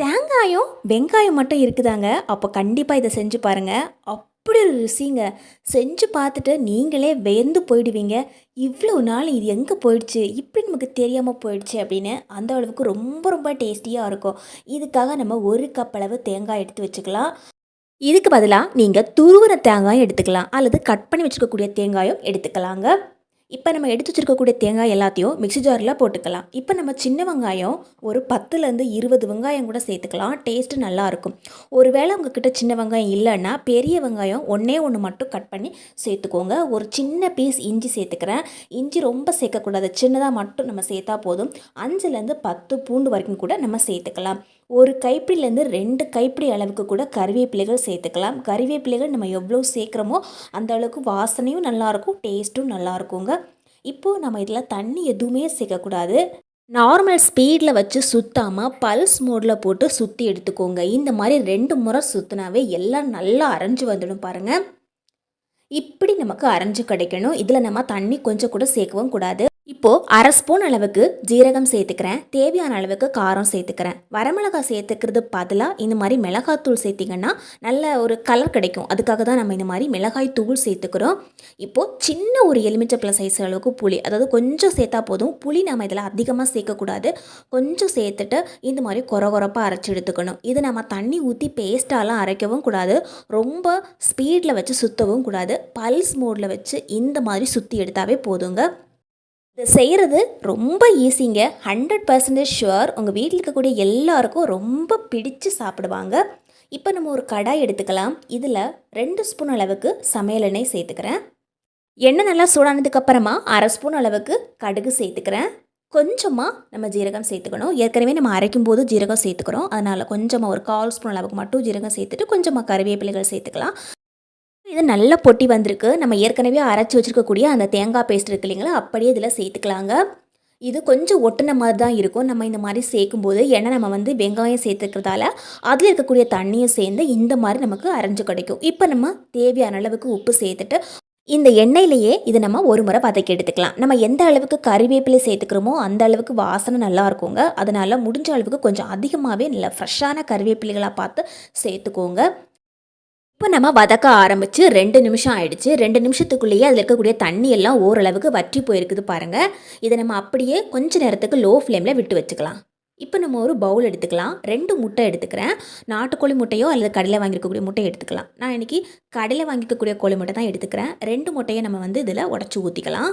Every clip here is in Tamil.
தேங்காயும் வெங்காயம் மட்டும் இருக்குதாங்க. அப்போ கண்டிப்பாக இதை செஞ்சு பாருங்கள் அப்படி ஒரு ருசிங்க. செஞ்சு பார்த்துட்டு நீங்களே வியந்து போயிடுவீங்க. இவ்வளோ நாள் இது எங்கே போயிடுச்சு? இப்படி நமக்கு தெரியாமல் போயிடுச்சு அப்படின்னு அந்த அளவுக்கு ரொம்ப ரொம்ப டேஸ்டியாக இருக்கும். இதுக்காக நம்ம ஒரு கப் அளவு தேங்காய் எடுத்து வச்சுக்கலாம். இதுக்கு பதிலாக நீங்கள் துருவன தேங்காயும் எடுத்துக்கலாம். அல்லது கட் பண்ணி வச்சுக்கக்கூடிய தேங்காயும் எடுத்துக்கலாங்க. இப்போ நம்ம எடுத்து வச்சிருக்கக்கூடிய தேங்காய் எல்லாத்தையும் மிக்ஸி ஜாரில் போட்டுக்கலாம். இப்போ நம்ம சின்ன வெங்காயம் ஒரு பத்துலேருந்து இருபது வெங்காயம் கூட சேர்த்துக்கலாம். டேஸ்ட்டு நல்லாயிருக்கும் ஒருவேளை உங்ககிட்ட சின்ன வெங்காயம் இல்லைன்னா பெரிய வெங்காயம் ஒன்றே ஒன்று மட்டும் கட் பண்ணி சேர்த்துக்கோங்க. ஒரு சின்ன பீஸ் இஞ்சி சேர்த்துக்கிறேன். இஞ்சி ரொம்ப சேர்க்கக்கூடாது. சின்னதாக மட்டும் நம்ம சேர்த்தா போதும். அஞ்சுலேருந்து பத்து பூண்டு வரைக்கும் கூட நம்ம சேர்த்துக்கலாம். ஒரு கைப்பிடிலேருந்து ரெண்டு கைப்பிடி அளவுக்கு கூட கறிவேப்பிலைகள் சேர்த்துக்கலாம். கறிவேப்பிலைகள் நம்ம எவ்வளோ சேர்க்குறோமோ அந்த அளவுக்கு வாசனையும் நல்லாயிருக்கும் டேஸ்ட்டும் நல்லாயிருக்குங்க. இப்போது நம்ம இதில் தண்ணி எதுவுமே சேர்க்கக்கூடாது. நார்மல் ஸ்பீடில் வச்சு சுற்றாமல் பல்ஸ் மோடில் போட்டு சுற்றி எடுத்துக்கோங்க. இந்த மாதிரி ரெண்டு முறை சுற்றினாவே எல்லாம் நல்லா அரைஞ்சு வந்துடும் பாருங்கள் இப்படி நமக்கு அரைஞ்சு கிடைக்கணும். இதில் நம்ம தண்ணி கொஞ்சம் கூட சேர்க்கவும் கூடாது. இப்போது அரை ஸ்பூன் அளவுக்கு ஜீரகம் சேர்த்துக்கிறேன். தேவையான அளவுக்கு காரம் சேர்த்துக்கிறேன். வரமிளகாய் சேர்த்துக்கிறது பதிலாக இந்த மாதிரி மிளகாத்தூள் சேர்த்திங்கன்னா நல்ல ஒரு கலர் கிடைக்கும். அதுக்காக தான் நம்ம இந்த மாதிரி மிளகாய் தூள் சேர்த்துக்கிறோம். இப்போது சின்ன ஒரு எலுமிச்சப்பழம் சைஸ் அளவுக்கு புளி அதாவது கொஞ்சம் சேர்த்தா போதும். புளி நம்ம இதில் அதிகமாக சேர்க்கக்கூடாது. கொஞ்சம் சேர்த்துட்டு இந்த மாதிரி குறை குறப்பாக அரைச்சி எடுத்துக்கணும். இது நம்ம தண்ணி ஊற்றி பேஸ்ட்டாலாம் அரைக்கவும் கூடாது. ரொம்ப ஸ்பீடில் வச்சு சுற்றவும் கூடாது. பல்ஸ் மோடில் வச்சு இந்த மாதிரி சுற்றி எடுத்தாவே போதுங்க. இதை செய்கிறது ரொம்ப ஈஸிங்க ஹண்ட்ரட் பர்சன்டேஜ் ஷுவர் உங்கள் வீட்டில் இருக்கக்கூடிய எல்லாருக்கும் ரொம்ப பிடிச்சு சாப்பிடுவாங்க. இப்போ நம்ம ஒரு கடாய் எடுத்துக்கலாம். இதில் ரெண்டு ஸ்பூன் அளவுக்கு சமையல் எண்ணெய் சேர்த்துக்கிறேன். எண்ணெய் நல்லா சூடானதுக்கப்புறமா அரை ஸ்பூன் அளவுக்கு கடுகு சேர்த்துக்கிறேன். கொஞ்சமாக நம்ம ஜீரகம் சேர்த்துக்கணும். ஏற்கனவே நம்ம அரைக்கும் போது ஜீரகம் சேர்த்துக்கிறோம். அதனால் கொஞ்சமாக ஒரு கால் ஸ்பூன் அளவுக்கு மட்டும் ஜீரகம் சேர்த்துட்டு கொஞ்சமாக கருவேப்பிலைகள் சேர்த்துக்கலாம். இது நல்ல பொட்டி வந்திருக்கு. நம்ம ஏற்கனவே அரைச்சி வச்சுருக்கக்கூடிய அந்த தேங்காய் பேஸ்ட் இருக்கு இல்லைங்களா? அப்படியே இதில் சேர்த்துக்கலாங்க. இது கொஞ்சம் ஒட்டின மாதிரி தான் இருக்கும். நம்ம இந்த மாதிரி சேர்க்கும்போது ஏன்னா நம்ம வந்து வெங்காயம் சேர்த்துக்கிறதால அதில் இருக்கக்கூடிய தண்ணியும் சேர்ந்து இந்த மாதிரி நமக்கு அரைஞ்சு கிடைக்கும். இப்போ நம்ம தேவையான அளவுக்கு உப்பு சேர்த்துட்டு இந்த எண்ணெயிலேயே இதை நம்ம ஒரு முறை வதக்கி எடுத்துக்கலாம். நம்ம எந்த அளவுக்கு கறிவேப்பிலை சேர்த்துக்கிறோமோ அந்த அளவுக்கு வாசனை நல்லா இருக்குங்க. அதனால் முடிஞ்ச அளவுக்கு கொஞ்சம் அதிகமாகவே நல்ல ஃப்ரெஷ்ஷான கறிவேப்பிலைகளாக பார்த்து சேர்த்துக்கோங்க. இப்போ நம்ம வதக்க ஆரம்பித்து ரெண்டு நிமிஷம் ஆயிடுச்சு. ரெண்டு நிமிஷத்துக்குள்ளேயே அதில் இருக்கக்கூடிய தண்ணி எல்லாம் ஓரளவுக்கு வற்றி போயிருக்குது பாருங்கள் இதை நம்ம அப்படியே கொஞ்ச நேரத்துக்கு லோ ஃப்ளேமில் விட்டு வச்சுக்கலாம். இப்போ நம்ம ஒரு பவுல் எடுத்துக்கலாம். ரெண்டு முட்டை எடுத்துக்கிறேன். நாட்டுக்கோழி முட்டையோ அல்லது கடையில் வாங்கியிருக்கக்கூடிய முட்டையை எடுத்துக்கலாம். நான் இன்றைக்கி கடையில் வாங்கிக்கக்கூடிய கோழி முட்டை தான் எடுத்துக்கிறேன். ரெண்டு முட்டையை நம்ம வந்து இதில் உடச்சி ஊற்றிக்கலாம்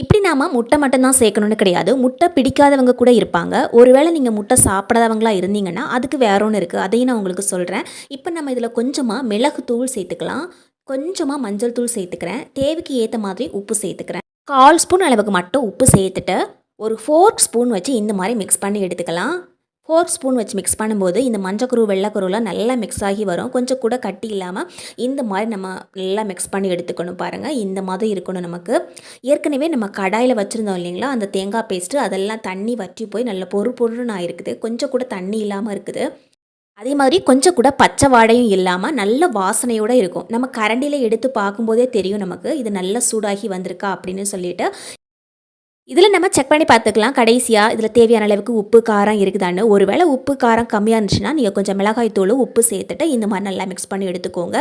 இப்படி நாம் முட்டை மட்டும்தான் சேர்க்கணுன்னு கிடையாது. முட்டை பிடிக்காதவங்க கூட இருப்பாங்க. ஒருவேளை நீங்கள் முட்டை சாப்பிடாதவங்களா இருந்தீங்கன்னா அதுக்கு வேற ஒன்று இருக்குது அதையும் நான் உங்களுக்கு சொல்கிறேன் இப்போ நம்ம இதில் கொஞ்சமாக மிளகு தூள் சேர்த்துக்கலாம். கொஞ்சமாக மஞ்சள் தூள் சேர்த்துக்கிறேன். தேவைக்கு ஏற்ற மாதிரி உப்பு சேர்த்துக்கிறேன். கால் ஸ்பூன் அளவுக்கு மட்டும் உப்பு சேர்த்துட்டு ஒரு ஃபோர்க் ஸ்பூன் வச்சு இந்த மாதிரி மிக்ஸ் பண்ணி எடுத்துக்கலாம். ஃபோர் ஸ்பூன் வச்சு மிக்ஸ் பண்ணும்போது இந்த மஞ்சக்கரு வெள்ளைக்கருலாம் நல்லா மிக்ஸ் ஆகி வரும். கொஞ்சம் கூட கட்டி இல்லாமல் இந்த மாதிரி நம்ம நல்லா மிக்ஸ் பண்ணி எடுத்துக்கணும் பாருங்கள் இந்த மாதிரி இருக்கணும் நமக்கு. ஏற்கனவே நம்ம கடாயில் வச்சுருந்தோம் இல்லைங்களா? அந்த தேங்காய் பேஸ்ட்டு அதெல்லாம் தண்ணி வற்றி போய் நல்ல பொறு பொருன்னு இருக்குது கொஞ்சம் கூட தண்ணி இல்லாமல் இருக்குது. அதே மாதிரி கொஞ்சம் கூட பச்சை வாடையும் இல்லாமல் நல்ல வாசனையோடு இருக்கும். நம்ம கரண்டியில் எடுத்து பார்க்கும்போதே தெரியும் நமக்கு. இது நல்லா சூடாகி வந்திருக்கா அப்படின்னு சொல்லிட்டு இதில் நம்ம செக் பண்ணி பார்த்துக்கலாம். கடைசியாக இதில் தேவையான அளவுக்கு உப்பு காரம் இருக்குதான்னு. ஒருவேளை உப்பு காரம் கம்மியாக இருந்துச்சுன்னா நீங்கள் கொஞ்சம் மிளகாய் தூள் உப்பு சேர்த்துட்டு இந்த மாதிரி நல்லா மிக்ஸ் பண்ணி எடுத்துக்கோங்க.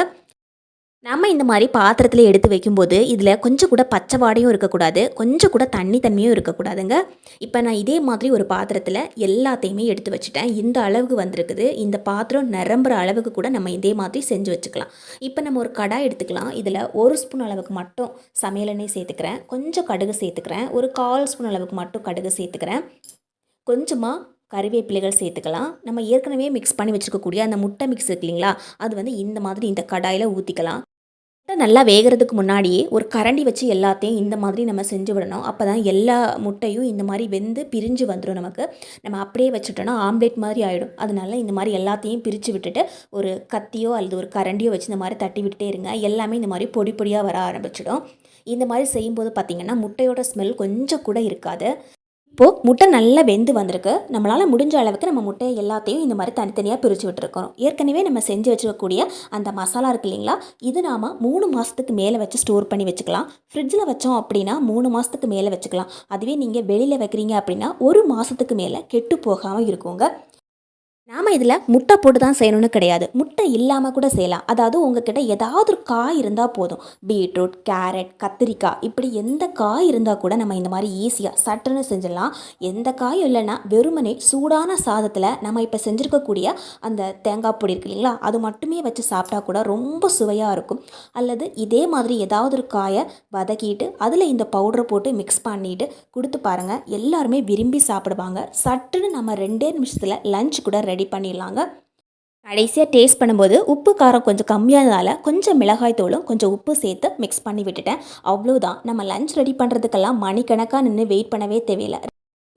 நம்ம இந்த மாதிரி பாத்திரத்தில் எடுத்து வைக்கும்போது இதில் கொஞ்சம் கூட பச்சை வாடையும் இருக்கக்கூடாது. கொஞ்சம் கூட தண்ணி தன்மையும் இருக்கக்கூடாதுங்க. இப்போ நான் இதே மாதிரி ஒரு பாத்திரத்தில் எல்லாத்தையுமே எடுத்து வச்சுட்டேன். இந்த அளவுக்கு வந்திருக்குது. இந்த பாத்திரம் நிரம்புற அளவுக்கு கூட நம்ம இதே மாதிரி செஞ்சு வச்சுக்கலாம். இப்போ நம்ம ஒரு கடாய் எடுத்துக்கலாம். இதில் ஒரு ஸ்பூன் அளவுக்கு மட்டும் சமையல் எண்ணெய் சேர்த்துக்கிறேன். கொஞ்சம் கடுகு சேர்த்துக்கிறேன். ஒரு கால் ஸ்பூன் அளவுக்கு மட்டும் கடுகு சேர்த்துக்கிறேன். கொஞ்சமாக கறிவேப்பிலைகள் சேர்த்துக்கலாம். நம்ம ஏற்கனவே மிக்ஸ் பண்ணி வச்சுருக்கக்கூடிய அந்த முட்டை மிக்ஸ் இருக்கு இல்லைங்களா? அது வந்து இந்த மாதிரி இந்த கடாயில் ஊற்றிக்கலாம் முட்டை நல்லா வேகிறதுக்கு முன்னாடியே ஒரு கரண்டி வச்சு எல்லாத்தையும் இந்த மாதிரி நம்ம செஞ்சு விடணும். அப்போ தான் எல்லா முட்டையும் இந்த மாதிரி வெந்து பிரிஞ்சு வந்துடும் நமக்கு. நம்ம அப்படியே வச்சுட்டோன்னா ஆம்லேட் மாதிரி ஆகிடும் அதனால இந்த மாதிரி எல்லாத்தையும் பிரித்து விட்டுட்டு ஒரு கத்தியோ அல்லது ஒரு கரண்டியோ வச்சு இந்த மாதிரி தட்டி விட்டுட்டே இருங்க. எல்லாமே இந்த மாதிரி பொடி பொடியாக வர ஆரம்பிச்சிடும். இந்த மாதிரி செய்யும்போது பார்த்திங்கன்னா முட்டையோட ஸ்மெல் கொஞ்சம் கூட இருக்காது. இப்போது முட்டை நல்லா வெந்து வந்திருக்கு. நம்மளால் முடிஞ்ச அளவுக்கு நம்ம முட்டையை எல்லாத்தையும் இந்த மாதிரி தனித்தனியாக பிரித்து விட்டுருக்கோம். ஏற்கனவே நம்ம செஞ்சு வச்சுக்கக்கூடிய அந்த மசாலா இருக்கு இல்லைங்களா? இது நாம் மூணு மாதத்துக்கு மேலே வச்சு ஸ்டோர் பண்ணி வச்சுக்கலாம். ஃப்ரிட்ஜில் வச்சோம் அப்படின்னா மூணு மாதத்துக்கு மேலே வச்சுக்கலாம். அதுவே நீங்கள் வெளியில் வைக்கிறீங்க அப்படின்னா ஒரு மாதத்துக்கு மேலே கெட்டு போகாமல் இருக்குங்க. நாம் இதில் முட்டை போட்டு தான் செய்யணும்னு கிடையாது. முட்டை இல்லாமல் கூட செய்யலாம். அதாவது உங்ககிட்ட ஏதாவது ஒரு காய் இருந்தால் போதும். பீட்ரூட் கேரட் கத்திரிக்காய் இப்படி எந்த காய் இருந்தால் கூட நம்ம இந்த மாதிரி ஈஸியாக சட்டுன்னு செஞ்சிடலாம். எந்த காயும் இல்லைன்னா வெறுமனே சூடான சாதத்தில் நம்ம இப்போ செஞ்சுருக்கக்கூடிய அந்த தேங்காய் பொடி இருக்கு இல்லைங்களா? அது மட்டுமே வச்சு சாப்பிட்டா கூட ரொம்ப சுவையாக இருக்கும். அல்லது இதே மாதிரி ஏதாவது ஒரு காயை வதக்கிட்டு அதில் இந்த பவுடரை போட்டு மிக்ஸ் பண்ணிட்டு கொடுத்து பாருங்கள் எல்லாருமே விரும்பி சாப்பிடுவாங்க. சட்டுன்னு நம்ம ரெண்டே நிமிஷத்தில் லஞ்ச் கூட ரெடி பண்ணிடலாங்க. கடைசியாக டேஸ்ட் பண்ணும்போது உப்பு காரம் கொஞ்சம் கம்மியானதால் கொஞ்சம் மிளகாய் தூளும் கொஞ்சம் உப்பு சேர்த்து மிக்ஸ் பண்ணி விட்டுட்டேன். அவ்வளோதான் நம்ம லஞ்ச் ரெடி பண்ணுறதுக்கெல்லாம் மணிக்கணக்காக நின்று வெயிட் பண்ணவே தேவையில்லை.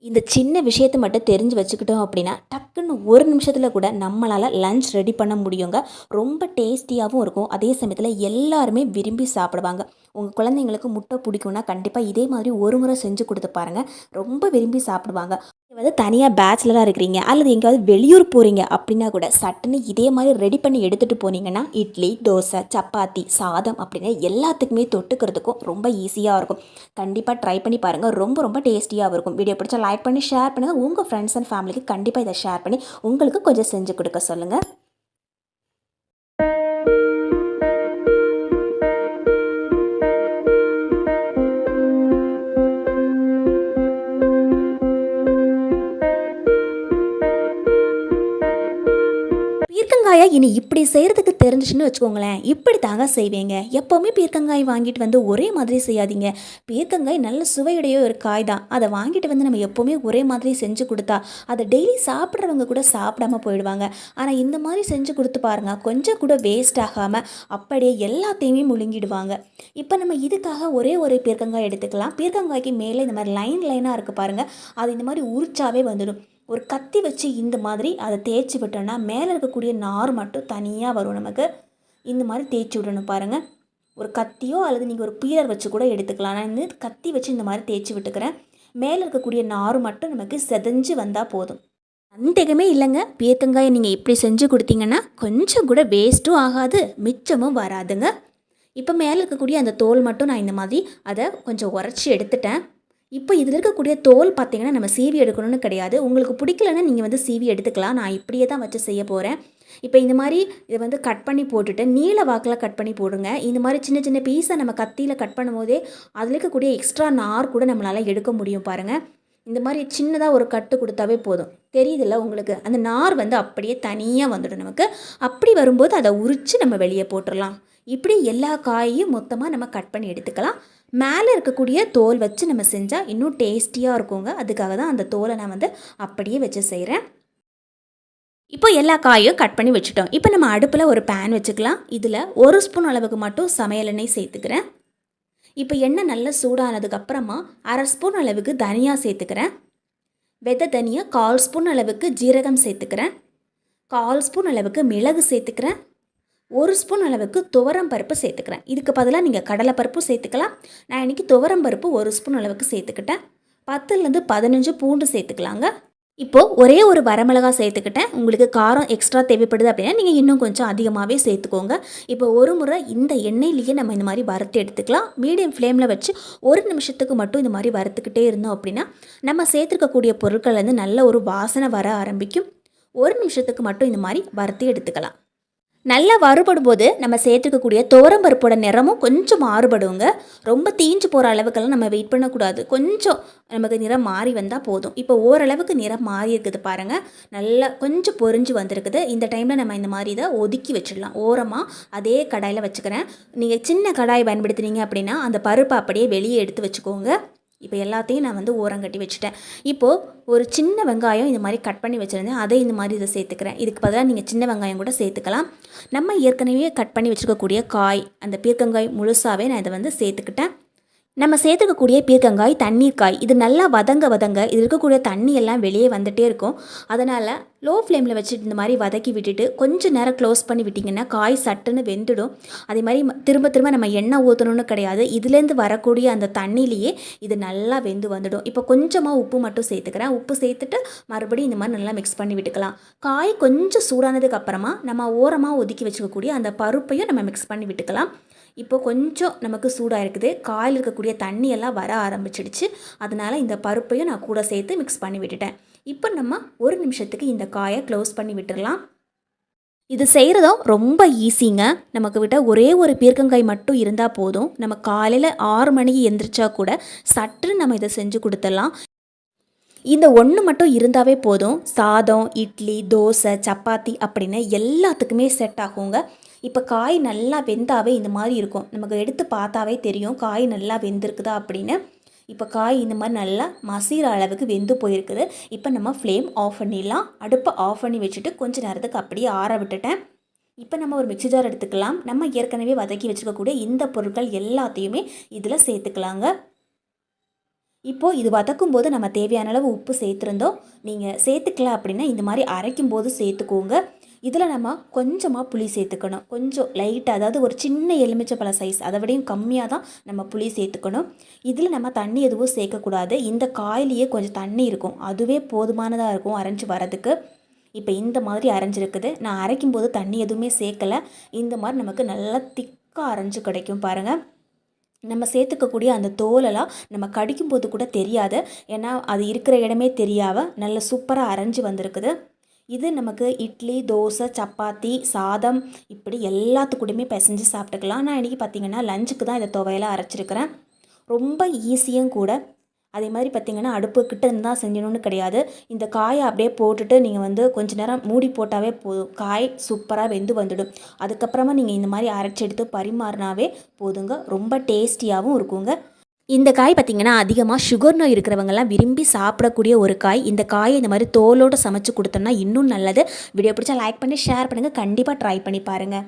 இந்த சின்ன விஷயத்தை மட்டும் தெரிஞ்சு வச்சுக்கிட்டோம் அப்படின்னா டக்குன்னு ஒரு நிமிஷத்தில் கூட நம்மளால் லஞ்ச் ரெடி பண்ண முடியுங்க. ரொம்ப டேஸ்டியாகவும் இருக்கும். அதே சமயத்தில் எல்லாருமே விரும்பி சாப்பிடுவாங்க. உங்கள் குழந்தைங்களுக்கு முட்டை பிடிக்கும்னா கண்டிப்பாக இதே மாதிரி ஒரு முறை செஞ்சு கொடுத்து பாருங்கள் ரொம்ப விரும்பி சாப்பிடுவாங்க. நீங்கள் வந்து தனியாக பேச்சுலராக இருக்கிறீங்க அல்லது எங்கேயாவது வெளியூர் போகிறீங்க அப்படின்னா கூட சட்டுன்னு இதே மாதிரி ரெடி பண்ணி எடுத்துகிட்டு போனீங்கன்னா இட்லி தோசை சப்பாத்தி சாதம் அப்படின்னு எல்லாத்துக்குமே தொட்டுக்கிறதுக்கும் ரொம்ப ஈஸியாக இருக்கும். கண்டிப்பாக ட்ரை பண்ணி பாருங்கள் ரொம்ப ரொம்ப டேஸ்டியாக இருக்கும். வீடியோ பிடிச்சா லைக் பண்ணி ஷேர் பண்ணுங்கள் உங்கள் ஃப்ரெண்ட்ஸ் அண்ட் ஃபேமிலிக்கு கண்டிப்பாக இதை ஷேர் பண்ணி உங்களுக்கு கொஞ்சம் செஞ்சு கொடுக்க சொல்லுங்கள் இனி இப்படி செய்கிறதுக்கு தெரிஞ்சிச்சுன்னு வச்சுக்கோங்களேன். இப்படி தாங்க செய்வீங்க. எப்போவுமே பீர்க்கங்காய் வாங்கிட்டு வந்து ஒரே மாதிரி செய்யாதீங்க. பீர்க்கங்காய் நல்ல சுவையுடைய ஒரு காய் தான் அதை வாங்கிட்டு வந்து நம்ம எப்போவுமே ஒரே மாதிரி செஞ்சு கொடுத்தா அதை டெய்லி சாப்பிட்றவங்க கூட சாப்பிடாம போயிடுவாங்க. ஆனால் இந்த மாதிரி செஞ்சு கொடுத்து பாருங்க. கொஞ்சம் கூட வேஸ்ட் ஆகாமல் அப்படியே எல்லாத்தையுமே முழுங்கிடுவாங்க. இப்போ நம்ம இதுக்காக ஒரே ஒரு பீர்க்கங்காய் எடுத்துக்கலாம். பீர்க்கங்காய்க்கு மேலே இந்த மாதிரி லைன் லைனாக இருக்குது பாருங்கள் அது இந்த மாதிரி உரிச்சாவே வந்துடும். ஒரு கத்தி வச்சு இந்த மாதிரி அதை தேய்ச்சி விட்டோன்னா மேலே இருக்கக்கூடிய நார் மட்டும் தனியாக வரும் நமக்கு. இந்த மாதிரி தேய்ச்சி விடணும் பாருங்கள் ஒரு கத்தியோ அல்லது நீங்கள் ஒரு பீலர் வச்சு கூட எடுத்துக்கலாம். நான் இந்த கத்தி வச்சு இந்த மாதிரி தேய்ச்சி விட்டுக்கிறேன். மேலே இருக்கக்கூடிய நார் மட்டும் நமக்கு செதஞ்சு வந்தால் போதும். சந்தேகமே இல்லைங்க. பீர்க்கங்காயை நீங்கள் இப்படி செஞ்சு கொடுத்தீங்கன்னா கொஞ்சம் கூட வேஸ்ட்டும் ஆகாது மிச்சமும் வராதுங்க. இப்போ மேலே இருக்கக்கூடிய அந்த தோல் மட்டும் நான் இந்த மாதிரி அதை கொஞ்சம் உரைச்சி எடுத்துட்டேன். இப்போ இதில் இருக்கக்கூடிய தோல் பார்த்தீங்கன்னா நம்ம சீவி எடுக்கணும்னு கிடையாது. உங்களுக்கு பிடிக்கலன்னா நீங்கள் வந்து சீவி எடுத்துக்கலாம். நான் இப்படியே தான் வச்சு செய்ய போகிறேன் இப்போ இந்த மாதிரி இதை வந்து கட் பண்ணி போட்டுட்டு நீல வாக்கில் கட் பண்ணி போடுங்க. இந்த மாதிரி சின்ன சின்ன பீஸை நம்ம கத்தியில் கட் பண்ணும்போதே அதில் இருக்கக்கூடிய எக்ஸ்ட்ரா நார் கூட நம்மளால் எடுக்க முடியும் பாருங்கள் இந்த மாதிரி சின்னதாக ஒரு கட்டு கொடுத்தாவே போதும். தெரியுதுல்ல உங்களுக்கு? அந்த நார் வந்து அப்படியே தனியாக வந்துடும் நமக்கு. அப்படி வரும்போது அதை உரித்து நம்ம வெளியே போட்டுடலாம் இப்படி எல்லா காயையும் மொத்தமாக நம்ம கட் பண்ணி எடுத்துக்கலாம். மேலே இருக்கக்கூடிய தோல் வச்சு நம்ம செஞ்சால் இன்னும் டேஸ்டியாக இருக்குங்க. அதுக்காக தான் அந்த தோலை நான் வந்து அப்படியே வச்சு செய்கிறேன் இப்போ எல்லா காயும் கட் பண்ணி வச்சுட்டோம். இப்போ நம்ம அடுப்பில் ஒரு பேன் வச்சுக்கலாம். இதில் ஒரு ஸ்பூன் அளவுக்கு மட்டும் சமையல் எண்ணெய் சேர்த்துக்கிறேன். இப்போ எண்ணெய் நல்லா சூடானதுக்கப்புறமா அரை ஸ்பூன் அளவுக்கு தனியா சேர்த்துக்கிறேன். வெதை தனியா கால் ஸ்பூன் அளவுக்கு ஜீரகம் சேர்த்துக்கிறேன். கால் ஸ்பூன் அளவுக்கு மிளகு சேர்த்துக்கிறேன். ஒரு ஸ்பூன் அளவுக்கு துவரம் பருப்பு சேர்த்துக்கிறேன். இதுக்கு பதிலாக நீங்கள் கடலைப்பருப்பு சேர்த்துக்கலாம். நான் இன்றைக்கி துவரம் பருப்பு ஒரு ஸ்பூன் அளவுக்கு சேர்த்துக்கிட்டேன். பத்துலேருந்து பதினஞ்சு பூண்டு சேர்த்துக்கலாங்க. இப்போது ஒரே ஒரு வரமிளகா சேர்த்துக்கிட்டேன். உங்களுக்கு காரம் எக்ஸ்ட்ரா தேவைப்படுது அப்படின்னா நீங்கள் இன்னும் கொஞ்சம் அதிகமாகவே சேர்த்துக்கோங்க. இப்போ ஒரு முறை இந்த எண்ணெயிலேயே நம்ம இந்த மாதிரி வறுத்து எடுத்துக்கலாம். மீடியம் ஃப்ளேமில் வச்சு ஒரு நிமிஷத்துக்கு மட்டும் இந்த மாதிரி வறுத்துக்கிட்டே இருந்தோம் அப்படின்னா நம்ம சேர்த்துருக்கக்கூடிய பொருட்கள் வந்து நல்ல ஒரு வாசனை வர ஆரம்பிக்கும். ஒரு நிமிஷத்துக்கு மட்டும் இந்த மாதிரி வறுத்து எடுத்துக்கலாம். நல்லா வறுபடும் போது நம்ம சேர்த்துக்கக்கூடிய துவரம்பருப்போட நிறமும் கொஞ்சம் மாறுபடுங்க. ரொம்ப தீஞ்சு போகிற அளவுக்கெல்லாம் நம்ம வெயிட் பண்ணக்கூடாது. கொஞ்சம் நமக்கு நிறம் மாறி வந்தால் போதும். இப்போ ஓரளவுக்கு நிறம் மாறி இருக்குது பாருங்கள் நல்லா கொஞ்சம் பொரிஞ்சு வந்திருக்குது. இந்த டைமில் நம்ம இந்த மாதிரி இதை ஒதுக்கி வச்சிடலாம். ஓரமாக அதே கடாயில் வச்சுக்கிறேன். நீங்கள் சின்ன கடாய் பயன்படுத்துனீங்க அப்படின்னா அந்த பருப்பை அப்படியே வெளியே எடுத்து வச்சுக்கோங்க. இப்போ எல்லாத்தையும் நான் வந்து ஓரம் கட்டி வச்சுட்டேன். இப்போது ஒரு சின்ன வெங்காயம் இந்த மாதிரி கட் பண்ணி வச்சுருந்தேன். அதை இந்த மாதிரி இதை சேர்த்துக்கிறேன். இதுக்கு பதிலாக நீங்கள் சின்ன வெங்காயம் கூட சேர்த்துக்கலாம். நம்ம ஏற்கனவே கட் பண்ணி வச்சுருக்கக்கூடிய காய் அந்த பீர்க்கங்காய் முழுசாகவே நான் இதை வந்து சேர்த்துக்கிட்டேன். நம்ம சேர்த்துக்கக்கூடிய பீர்க்கங்காய் தண்ணீர் காய் இது நல்லா வதங்க வதங்க இது இருக்கக்கூடிய தண்ணி எல்லாம் வெளியே வந்துகிட்டே இருக்கும். அதனால் லோ ஃப்ளேமில் வச்சுட்டு இந்த மாதிரி வதக்கி விட்டுட்டு கொஞ்சம் நேரம் க்ளோஸ் பண்ணி விட்டிங்கன்னா காய் சட்டுன்னு வெந்துடும். அதே மாதிரி திரும்ப திரும்ப நம்ம எண்ணெய் ஊற்றணும்னு கிடையாது. இதுலேருந்து வரக்கூடிய அந்த தண்ணியிலேயே இது நல்லா வெந்து வந்துடும். இப்போ கொஞ்சமாக உப்பு மட்டும் சேர்த்துக்கிறேன். உப்பு சேர்த்துட்டு மறுபடியும் இந்த மாதிரி நல்லா மிக்ஸ் பண்ணி விட்டுக்கலாம். காய் கொஞ்சம் சூடானதுக்கு அப்புறமா நம்ம ஓரமாக ஒதுக்கி வச்சுக்கக்கூடிய அந்த பருப்பையும் நம்ம மிக்ஸ் பண்ணி விட்டுக்கலாம். இப்போ கொஞ்சம் நமக்கு சூடாக இருக்குது காயில் இருக்கக்கூடிய தண்ணியெல்லாம் வர ஆரம்பிச்சிடுச்சு. அதனால் இந்த பருப்பையும் நான் கூட சேர்த்து மிக்ஸ் பண்ணி விட்டுட்டேன். இப்போ நம்ம ஒரு நிமிஷத்துக்கு இந்த காயை க்ளோஸ் பண்ணி விட்டுடலாம் இது செய்கிறதும் ரொம்ப ஈஸிங்க நமக்கு விட்ட ஒரே ஒரு பீர்க்கங்காய் மட்டும் இருந்தால் போதும். நம்ம காலையில் ஆறு மணிக்கு எந்திரிச்சா கூட சற்று நம்ம இதை செஞ்சு கொடுத்துடலாம். இந்த ஒன்று மட்டும் இருந்தாவே போதும். சாதம் இட்லி தோசை சப்பாத்தி அப்படின்னு எல்லாத்துக்குமே செட் ஆகுங்க. இப்போ காய் நல்லா வெந்தாவே இந்த மாதிரி இருக்கும். நமக்கு எடுத்து பார்த்தாவே தெரியும் காய் நல்லா வெந்திருக்குதா அப்படின்னு. இப்போ காய் இந்த மாதிரி நல்லா மசிகிற அளவுக்கு வெந்து போயிருக்குது. இப்போ நம்ம ஃப்ளேம் ஆஃப் பண்ணிடலாம். அடுப்பை ஆஃப் பண்ணி வச்சுட்டு கொஞ்சம் நேரத்துக்கு அப்படியே ஆற விட்டுட்டேன். இப்போ நம்ம ஒரு மிக்சி ஜார் எடுத்துக்கலாம். நம்ம ஏற்கனவே வதக்கி வச்சுக்கக்கூடிய இந்த பொருட்கள் எல்லாத்தையுமே இதில் சேர்த்துக்கலாங்க. இப்போது இது வதக்கும் போது நம்ம தேவையான அளவு உப்பு சேர்த்துருந்தோம். நீங்கள் சேர்த்துக்கல அப்படின்னா இந்த மாதிரி அரைக்கும் போது சேர்த்துக்கோங்க. இதில் நம்ம கொஞ்சமாக புளி சேர்த்துக்கணும். கொஞ்சம் லைட்டாக அதாவது ஒரு சின்ன எலுமிச்சப்பழ சைஸ் அதை விடையும் கம்மியாக தான் நம்ம புளி சேர்த்துக்கணும். இதில் நம்ம தண்ணி எதுவும் சேர்க்கக்கூடாது. இந்த காயிலேயே கொஞ்சம் தண்ணி இருக்கும். அதுவே போதுமானதாக இருக்கும் அரைஞ்சி வரதுக்கு இப்போ இந்த மாதிரி அரைஞ்சிருக்குது. நான் அரைக்கும் போது தண்ணி எதுவுமே சேர்க்கலை. இந்த மாதிரி நமக்கு நல்லா திக்காக அரைஞ்சு கிடைக்கும் பாருங்கள் நம்ம சேர்த்துக்கக்கூடிய அந்த தோலெல்லாம் நம்ம கடிக்கும்போது கூட தெரியாது. ஏன்னா அது இருக்கிற இடமே தெரியாத நல்ல சூப்பராக அரைஞ்சு வந்திருக்குது. இது நமக்கு இட்லி தோசை சப்பாத்தி சாதம் இப்படி எல்லாத்துக்கூடயுமே பிசைஞ்சு சாப்பிட்டுக்கலாம். நான் இன்றைக்கி பார்த்திங்கன்னா லஞ்சுக்கு தான் இதை துவையெல்லாம் அரைச்சிருக்கிறேன். ரொம்ப ஈஸியும் கூட. அதே மாதிரி பார்த்தீங்கன்னா அடுப்பு கிட்ட இருந்து தான் செஞ்சணும்னு கிடையாது. இந்த காயை அப்படியே போட்டுட்டு நீங்கள் வந்து கொஞ்ச நேரம் மூடி போட்டாவே போதும். காய் சூப்பராக வெந்து வந்துடும். அதுக்கப்புறமா நீங்கள் இந்த மாதிரி அரைச்சி எடுத்து பரிமாறினாவே போதுங்க. ரொம்ப டேஸ்டியாகவும் இருக்குங்க. இந்த காய் பார்த்திங்கன்னா அதிகமாக சுகர் நோய் இருக்கிறவங்கலாம் விரும்பி சாப்பிடக்கூடிய ஒரு காய். இந்த காயை இந்த மாதிரி தோலோடு சமைச்சு கொடுத்தோம்னா இன்னும் நல்லது. வீடியோ பிடிச்சா லைக் பண்ணி ஷேர் பண்ணுங்கள் கண்டிப்பாக ட்ரை பண்ணி பாருங்கள்